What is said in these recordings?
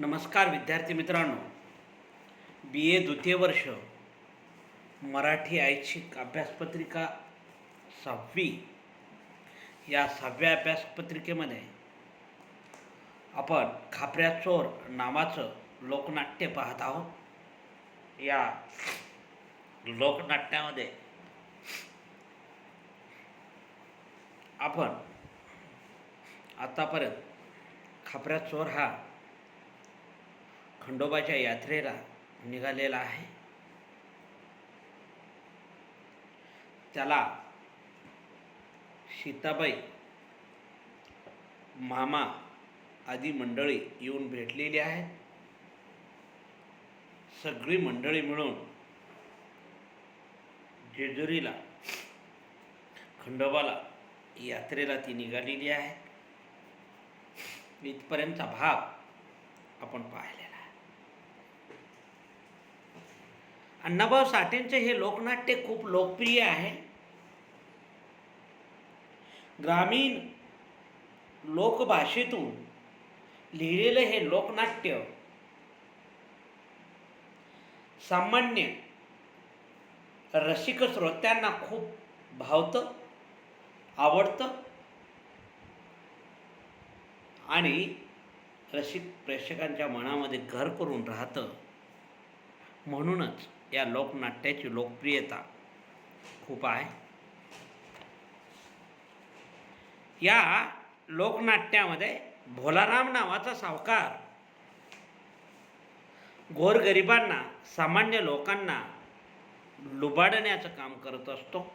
नमस्कार विद्यार्थी मित्रांनो. बी ए द्वितीय वर्ष. मराठी ऐच्छिक अभ्यासपत्रिका सहावी. या सहाव्या अभ्यासपत्रिकेमध्ये आपण खापऱ्या चोर नावाचं लोकनाट्य पाहत आहोत. या लोकनाट्यामध्ये आपण आतापर्यंत खापऱ्या चोर हा खंडोबाच्या यात्रेला निघालेला आहे. त्याला सीताबाई मामा आदी मंडळी येऊन भेटलेली आहेत. सगळी मंडळी मिळून जेजुरीला खंडोबाला यात्रेला ती निघालेली आहे. इथपर्यंतचा भाग आपण पाहिला आहे अण्णाभाऊ साठेंचे हे लोकनाट्य खूप लोकप्रिय आहे. ग्रामीण लोकभाषेतून लिहिलेलं हे लोकनाट्य सामान्य रसिक श्रोत्यांना खूप भावतं आवडतं आणि रसिक प्रेक्षकांच्या मनामध्ये घर करून राहतं म्हणूनच या लोकनाट्याची लोकप्रियता खूप आहे. या लोकनाट्यामध्ये भोलाराम नावाचा सावकार गोरगरिबांना सामान्य लोकांना लुबाडण्याचं काम करत असतो.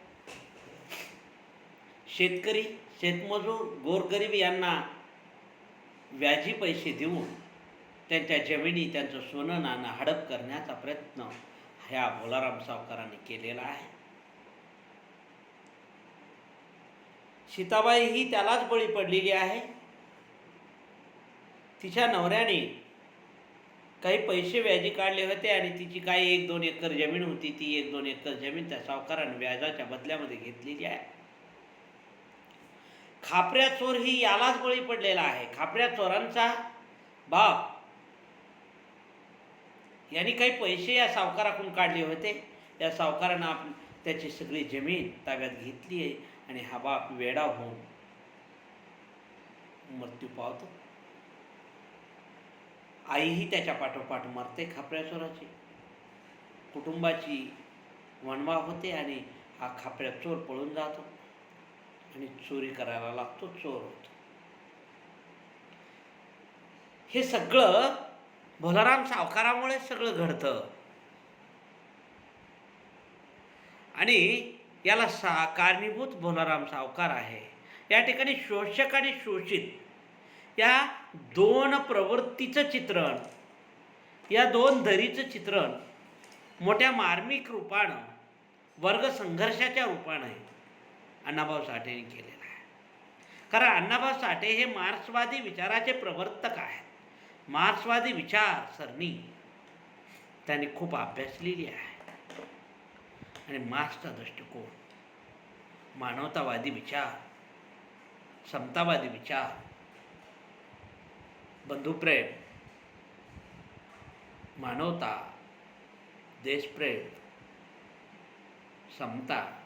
शेतकरी शेतमजूर गोरगरीब यांना व्याजी पैसे देऊन त्यांच्या जमिनी त्यांचं सोनं नाणं हडप करण्याचा प्रयत्न ह्या भोलाराम सावकारांनी केलेला आहे. सीताबाई ही त्यालाच बळी पडलेली आहे. तिच्या नवऱ्याने काही पैसे व्याजी काढले होते आणि तिची काही एक दोन एकर जमीन होती. ती एक दोन एकर जमीन त्या सावकाराने व्याजाच्या बदल्यामध्ये घेतलेली आहे. खापऱ्या चोर ही यालाच बळी पडलेला आहे. खापऱ्या चोरांचा बाप यांनी काही पैसे या सावकाराकडून काढले होते. या सावकारानं आप त्याची सगळी जमीन ताब्यात घेतली आहे आणि हा बाप वेडा होऊन मृत्यू पावतो. आईही त्याच्या पाठोपाठ मरते खापऱ्या चोराची. कुटुंबाची वणवा होते आणि हा खापऱ्या चोर पळून जातो आणि चोरी करायला लागतो चोर होतो. हे सगळं भोलाराम सावकारामुळे सगळं घडतं. आणि याला सा कारणीभूत भोलाराम सावकार आहे. या ठिकाणी शोषक आणि शोषित या दोन प्रवृत्तीचं चित्रण या दोन दरीचं चित्रण मोठ्या मार्मिक रूपानं वर्ग संघर्षाच्या रूपानं अण्णाभाऊ साठेने केलेलं आहे. कारण अण्णाभाऊ साठे हे मार्क्सवादी विचाराचे प्रवर्तक आहेत. मार्क्सवादी विचार सरणी त्यांनी खूप अभ्यासलेली आहे. आणि मार्क्सचा दृष्टिकोन मानवतावादी विचार समतावादी विचार बंधुप्रेम मानवता देशप्रेम समता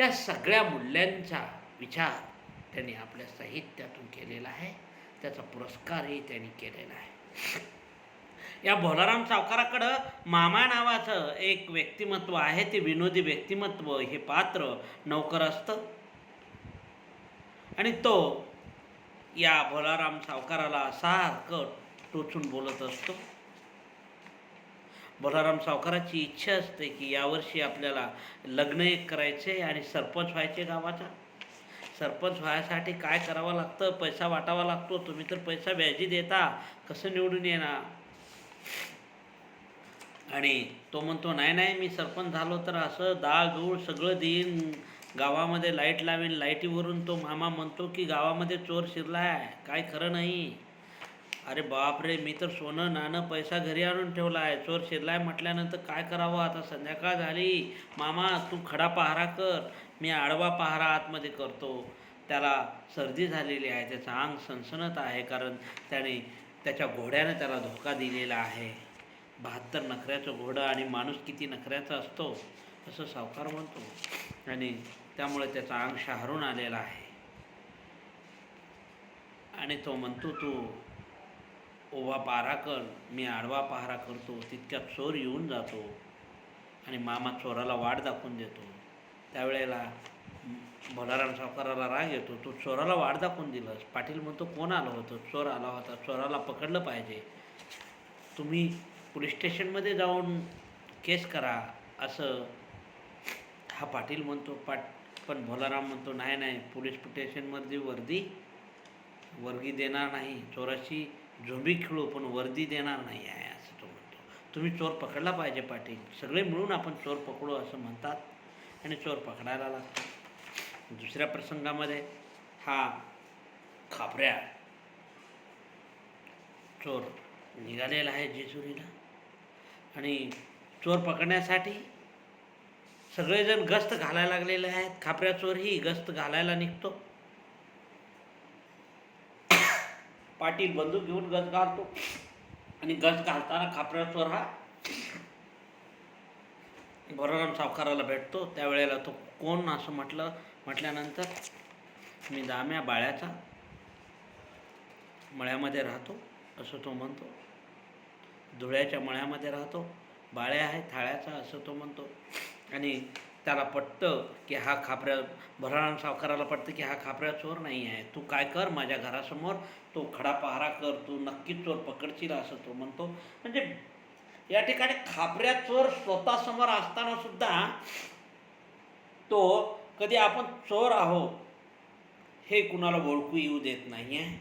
या सगळ्या मूल्यांचा विचार त्यांनी आपल्या साहित्यातून केलेला आहे. त्याचा पुरस्कारही त्यांनी केलेला आहे. या भोलाराम सावकाराकडं मामा नावाचं एक व्यक्तिमत्व आहे ते विनोदी व्यक्तिमत्व हे पात्र नौकर असतं. आणि तो या भोलाराम सावकाराला सारखं टोचून बोलत असतो. भोलाराम सावकाराची इच्छा असते की यावर्षी आपल्याला लग्न एक करायचे आणि सरपंच व्हायचे गावाचा. सरपंच व्हायसाठी काय करावं लागतं? पैसा वाटावा लागतो. तुम्ही तर पैसा व्याजी देता. कसं निवडून येणार? आणि तो म्हणतो नाही नाही मी सरपंच झालो तर असं डाळ धूळ सगळं देईन. गावामध्ये लाइट लावेन. लाईटीवरून तो मामा म्हणतो की गावामध्ये चोर शिरला आहे काय खरं नाही. अरे बापरे मी तर सोनं नाणं पैसा घरी आणून ठेवला आहे चोर शिरलाय म्हटल्यानंतर काय करावं? आता संध्याकाळ झाली. मामा तू खडा पहारा कर. मी आडवा पहारा आतमध्ये करतो. त्याला सर्दी झालेली आहे त्याचं अंग सणसणत आहे कारण त्याने त्याच्या घोड्यानं त्याला धोका दिलेला आहे. बहात्तर नखऱ्याचं घोडं आणि माणूस किती नखऱ्याचा असतो असं सावकार म्हणतो. आणि त्यामुळे त्याचा अंग शहारून आलेला आहे. आणि तो म्हणतो तू ओवा पारा कर मी आडवा पहारा करतो तितक्यात चोर येऊन जातो आणि मामा चोराला वाट दाखवून देतो. त्यावेळेला भोलाराम सावकाराला राग येतो. तू चोराला वाढ दाखवून दिलंस पाटील म्हणतो कोण आलं होतं? चोर आला होता. चोराला पकडलं पाहिजे. तुम्ही पोलीस स्टेशनमध्ये जाऊन केस करा. असं हा पाटील म्हणतो. पाट पण भोलाराम म्हणतो नाही नाही. पोलीस स्टेशनमध्ये वर्दी वर्गी देणार नाही. चोराशी झोंबी खेळू पण वर्दी देणार नाही. आहे असं तो म्हणतो. तुम्ही चोर पकडला पाहिजे पाटील. सगळे मिळून आपण चोर पकडू असं म्हणतात. आणि चोर पकडायला लागतो. दुसऱ्या प्रसंगामध्ये हा खापऱ्या चोर निघालेला आहे जेजुरीला. आणि चोर पकडण्यासाठी सगळेजण गस्त घालायला लागलेले आहेत. खापऱ्या चोरही गस्त घालायला निघतो. पाटील बंदूक घेऊन गज घालतो. आणि गज घालताना खापऱ्या चोर हा भराराम सावकाराला भेटतो. त्यावेळेला तो कोण असं म्हटलं म्हटल्यानंतर मी दाम्या बाळ्याचा मळ्यामध्ये राहतो असं तो म्हणतो. धुळ्याच्या मळ्यामध्ये राहतो. बाळ्या आहे थाळ्याचा असं तो म्हणतो. आणि त्याला पटतं की हा खापऱ्या भराराम सावकाराला पटतं की हा खापऱ्या चोर नाही आहे. तू काय कर माझ्या घरासमोर तो खडा पहारा कर तू नक्कीच चोर पकडशील असं तो म्हणतो. म्हणजे या ठिकाणी खापऱ्या चोर स्वतःसमोर असताना सुद्धा तो कधी आपण चोर आहोत हे कुणाला ओळखू येऊ देत नाही आहे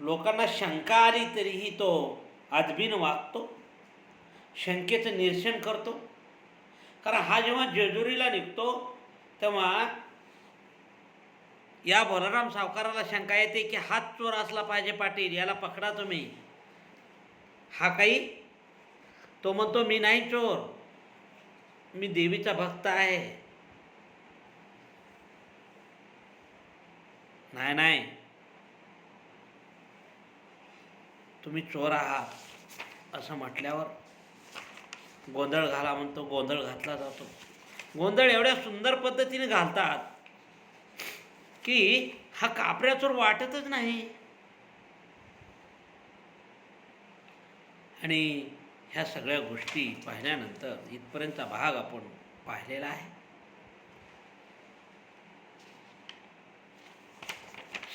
लोकांना शंका आली तरीही तो आजबीन वागतो शंकेचं निरसन करतो. कारण हा जेव्हा जेजुरीला निघतो तेव्हा या बलराम सावकाराला शंका येते की हात चोर असला पाहिजे पाटील याला पकडा तुम्ही. हा काही तो म्हणतो मी नाही चोर. मी देवीचा भक्त आहे. नाही नाही. तुम्ही चोर आहात. असं म्हटल्यावर गोंधळ घाला म्हणतो गोंधळ घातला जातो. गोंधळ एवढ्या सुंदर पद्धतीने घालतात की हा कापऱ्या चोर वाटतच नाही. आणि ह्या सगळ्या गोष्टी पाहिल्यानंतर इथपर्यंतचा भाग आपण पाहिलेला आहे.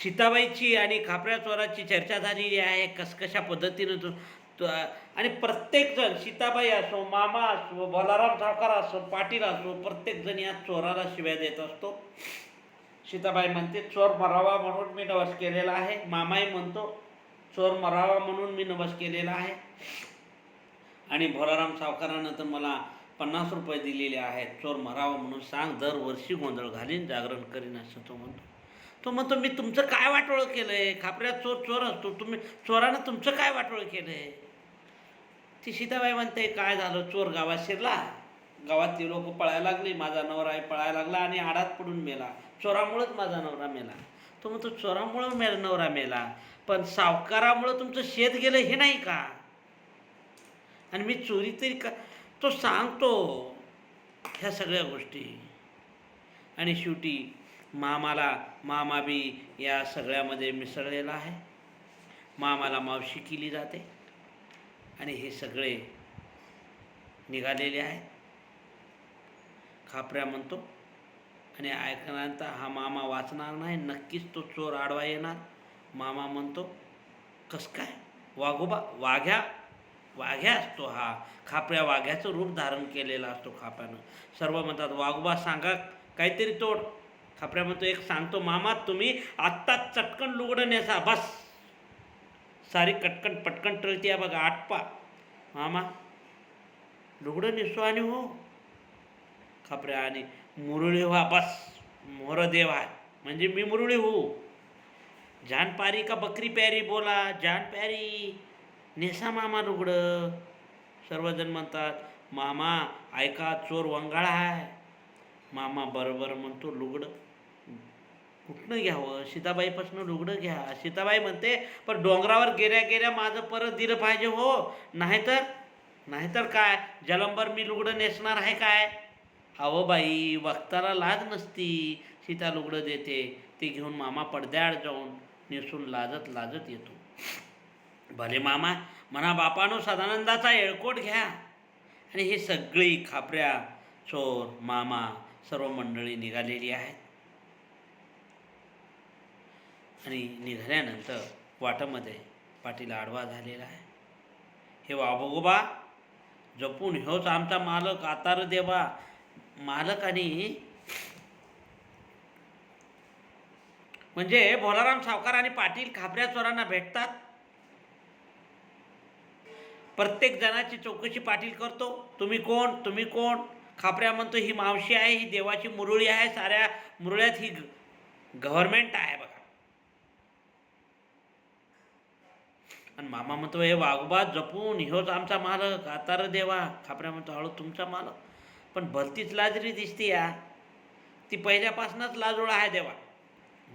सीताबाईची आणि खापऱ्या चोराची चर्चा झालेली आहे. कसकशा पद्धतीनं तो तो आणि प्रत्येकजण सीताबाई असो मामा असो बलाराम सावकार असो पाटील असो प्रत्येकजण या चोराला शिव्या देत असतो. सीताबाई म्हणते चोर मरावा म्हणून मी नवस केलेला आहे. मामाही म्हणतो चोर मरावा म्हणून मी नवस केलेला आहे. आणि भोलाराम सावकारानं तर मला पन्नास रुपये दिलेले आहेत. चोर मरावा म्हणून सांग दरवर्षी गोंधळ घालीन जागरण करीन असं तो म्हणतो. तो म्हणतो मी तुमचं काय वाटोळं केलं आहे खापऱ्यात चोर चोर असतो. तुम्ही चोरानं तुमचं काय वाटोळं केलं आहे ती सीताबाई म्हणते काय झालं? चोर गावात शिरला. गावातली लोक पळायला लागली. माझा नवरा पळायला लागला आणि आडात पडून मेला. चोरामुळंच माझा नवरा मेला. तो म्हणतो चोरामुळं मेला नवरा मेला. पण सावकारामुळं तुमचं शेत गेलं हे नाही का? आणि मी चोरी तरी का तो सांगतो ह्या सगळ्या गोष्टी. आणि शेवटी मामाला मामाबी या सगळ्यामध्ये मिसळलेला आहे. मामाला मावशी केली जाते. आणि हे सगळे निघालेले आहेत. खापऱ्या म्हणतो. आणि ऐकल्यानंतर हा मामा वाचणार नाही. नक्कीच तो चोर आडवा येणार. मामा म्हणतो कस काय? वाघोबा वाघ्या वाघ्या असतो हा. खापऱ्या वाघ्याचं रूप धारण केलेला असतो खाप्यानं. सर्व म्हणतात वाघोबा सांगा काहीतरी तोड. खापऱ्या म्हणतो एक सांगतो मामा तुम्ही आत्ताच चटकन लुगडं नेसा बस. सारी कटकन पटकन टळती बघा आटपा. मामा लुगडं नेसो आणि हो. खापऱ्या आणि मुरळी व्हा बस मोरदेव आहे म्हणजे मी मुरळी हो जान पारी का बकरी प्यारी? बोला जान प्यारी. नेसा मामा लुगडं सर्वजण म्हणतात मामा ऐका चोर वंगाळा आहे. मामा बरोबर म्हणतो लुगडं कुठनं घ्यावं? सीताबाईपासून लुगडं घ्या. सीताबाई म्हणते पण डोंगरावर गेल्या गेल्या माझं परत दिलं पाहिजे हो. नाहीतर नाहीतर काय? जलंबर मी लुगडं नेसणार आहे काय? अहो बाई वक्ताला लाज नसती. सीता लुगडं देते. ते घेऊन मामा पडद्याआड जाऊन नेसून लाजत लाजत येतो. भले मामा म्हणा बापानो सदानंदाचा येळकोट घ्या. आणि ही सगळी खापऱ्या चोर मामा सर्व मंडळी निघालेली आहेत. आणि निघाल्यानंतर वाटामध्ये पाटील आडवा झालेला आहे. हे वाबोगोबा जपून ह्योच आमचा मालक आतार देवा. मालक आणि म्हणजे भोलाराम सावकार आणि पाटील खापऱ्या चोरांना भेटतात. प्रत्येक जणाची चौकशी पाटील करतो. तुम्ही कोण? तुम्ही कोण? खापऱ्या म्हणतो ही मावशी आहे ही देवाची मुरळी आहे साऱ्या मुरळ्यात ही गव्हर्नमेंट आहे बघा. आणि मामा म्हणतो हे वाघोबा जपून ह्योच आमचा मालक आतार देवा. खापऱ्या म्हणतो हळू तुमचा मालक. पण भलतीच लाजरी दिसते या. ती पहिल्यापासूनच लाजूळ आहे देवा.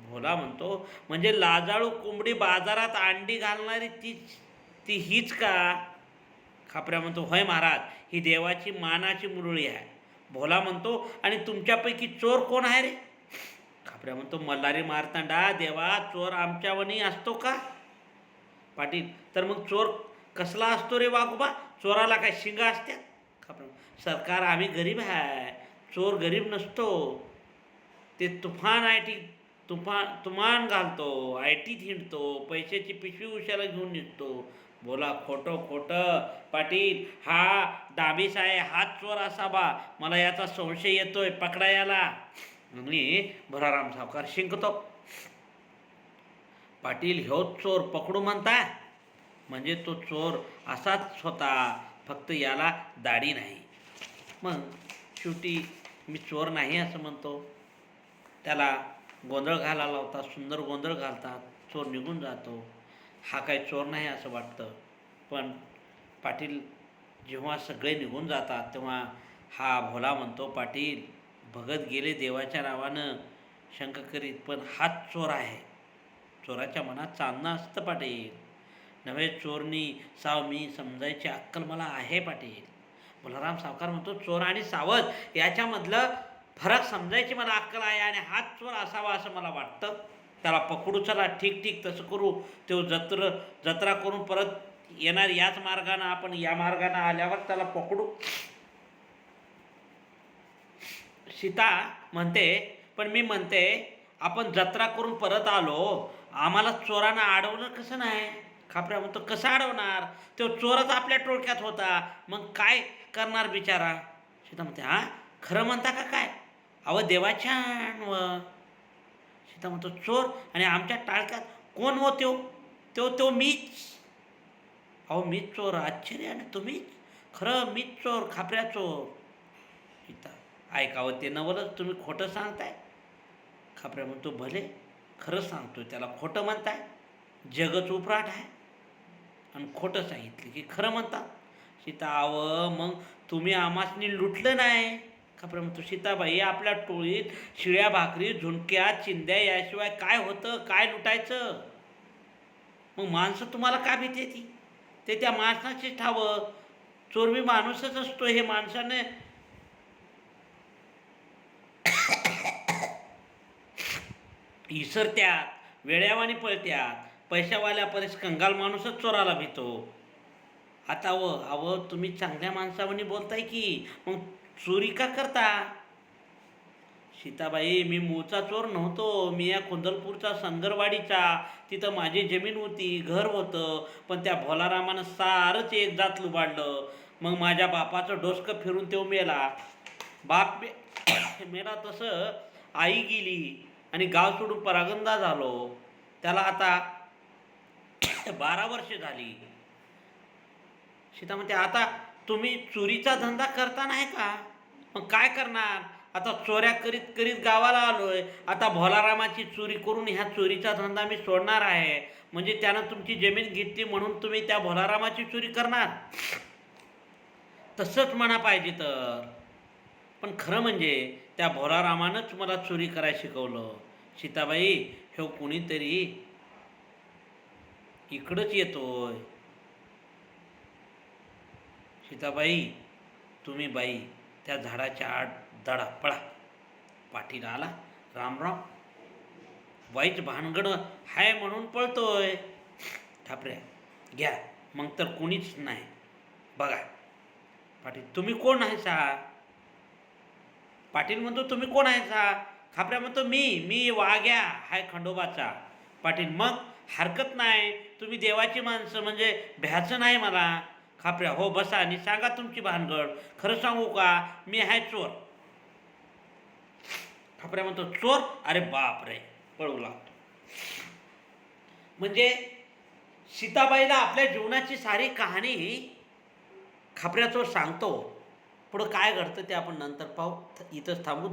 भोला म्हणतो म्हणजे लाजाळू कोंबडी बाजारात अंडी घालणारी तीच ती हीच का? खापऱ्या म्हणतो होय महाराज ही देवाची मानाची मुरळी आहे. भोला म्हणतो आणि तुमच्यापैकी चोर कोण आहे रे? खापऱ्या म्हणतो मल्हारी मारतांडा देवा चोर आमच्यावनी असतो का? पाटील तर मग चोर कसला असतो रे वाघोबा? चोराला काय शिंग असत्यात खापऱ्या सरकार आम्ही गरीब आहे चोर गरीब नसतो. ते तुफान आय टी तुफान तुमान घालतो आय टीत हिंडतो पैशाची पिशवी उशाला घेऊन निघतो. बोला खोटं खोटं. पाटील हा दाबीस आहे हाच चोर असावा. मला याचा संशय येतोय पकडा याला. आणि भराराम सावकार शिंकतो. पाटील ह्योच चोर पकडू म्हणताय म्हणजे तो चोर असाच होता फक्त याला दाढी नाही. मग शेवटी मी चोर नाही असं म्हणतो. त्याला गोंधळ घालायला होता सुंदर गोंधळ घालतात चोर निघून जातो. हा काही चोर नाही असं वाटतं. पण पाटील जेव्हा सगळे निघून जातात तेव्हा हा भोला म्हणतो पाटील भगत गेले देवाच्या नावानं शंख करीत पण हाच चोर आहे. चोराच्या मनात चांदणं असतं पाटील. नव्हे चोरनी साव मी समजायची अक्कल मला आहे पाटील. बलराम सावकार म्हणतो चोर आणि सावध याच्यामधलं फरक समजायची मला अक्कल आहे आणि हाच चोर असावा असं मला वाटतं. त्याला पकडू चला ठीक ठीक तसं करू. तो जत्र जत्रा करून परत येणार याच मार्गानं आपण या मार्गानं आल्यावर त्याला पकडू. सीता म्हणते पण मी म्हणते आपण जत्रा करून परत आलो. आम्हाला चोरांना अडवलं कसं नाही? खापऱ्या म्हणतो कसं अडवणार? तो चोरच आपल्या टोळक्यात होता. मग काय करणार बिचारा? सीता म्हणते हा? खरं म्हणता का काय? अव देवाच्या व सीता म्हणतो चोर आणि आमच्या टाळक्यात कोण हो त्यो? त्यो तो मीच. अहो मीच चोर. आश्चर्य आणि तुम्हीच खरं मीच चोर खापऱ्या चोर. सीता ऐकावं ते नवलच. तुम्ही खोटं सांगताय? खापऱ्या म्हणतो भले खरं सांगतोय. त्याला खोटं म्हणताय. जगच उपराट आहे. आणि खोटं सांगितलं की खरं म्हणतात. सीता आव मग तुम्ही आमासनी लुटलं नाही. खबर म्हणतो सीताबाई आपल्या टोळीत शिळ्या भाकरी झुणक्या चिंध्या याशिवाय काय होतं? काय लुटायचं? मग माणसं तुम्हाला का भीती ती? ते त्या माणसाचीच ठावं. चोरबी माणूसच असतो हे माणसाने. इसरत्यात वेड्यावानी पळत्यात पैशावाल्या परिस कंगाल माणूसच चोराला भीतो. आता व अव तुम्ही चांगल्या माणसावानी बोलताय की मग चोरी का करता? सीताबाई मी मूळचा चोर नव्हतो. मी या कुंदलपूरचा संगरवाडीचा. तिथं माझी जमीन होती घर होतं. पण त्या भोलारामानं सारंच एक जात लुबाडलं. मग माझ्या बापाचं डोसकं फिरून तो मेला. बाप मे मेला तसं आई गेली आणि गाव सोडून परागंदा झालो. त्याला आता बारा वर्ष झाली. सीता म्हणते आता तुम्ही चोरीचा धंदा करता नाही का? मग काय करणार? आता चोऱ्या करीत करीत गावाला आलोय. आता भोलारामाची चोरी करून ह्या चोरीचा धंदा मी सोडणार आहे. म्हणजे त्यानं तुमची जमीन घेतली म्हणून तुम्ही त्या भोलारामाची चोरी करणार. तसंच म्हणा पाहिजे तर. पण खरं म्हणजे त्या भोलारामानंच मला चोरी करायला शिकवलं. सीताबाई हे कुणीतरी इकडंच येतोय. सीताबाई तुम्ही बाई त्या झाडाच्या आड दडा पळा पाठीला आला. रामराम वाईट भानगड हाय म्हणून पळतोय. ठापऱ्या घ्या. मग तर कोणीच नाही. बघा. पाटील तुम्ही कोण आहे सा? पाटील म्हणतो तुम्ही कोण आहे सा? खापऱ्या म्हणतो मी मी वाघ्या. हाय खंडोबाचा. पाटील मग हरकत नाही. तुम्ही देवाची माणसं म्हणजे भ्याचं नाही मला. खापऱ्या. हो बसा आणि सांगा तुमची भानगड. खरं सांगू का? मी आहे चोर. खापऱ्या म्हणतो चोर? अरे बाप रे पळू लागतो. म्हणजे सीताबाईला आपल्या जीवनाची सारी कहाणी खापऱ्या चोर सांगतो. पुढं काय घडतं ते आपण नंतर पाहू. इथंच थांबू.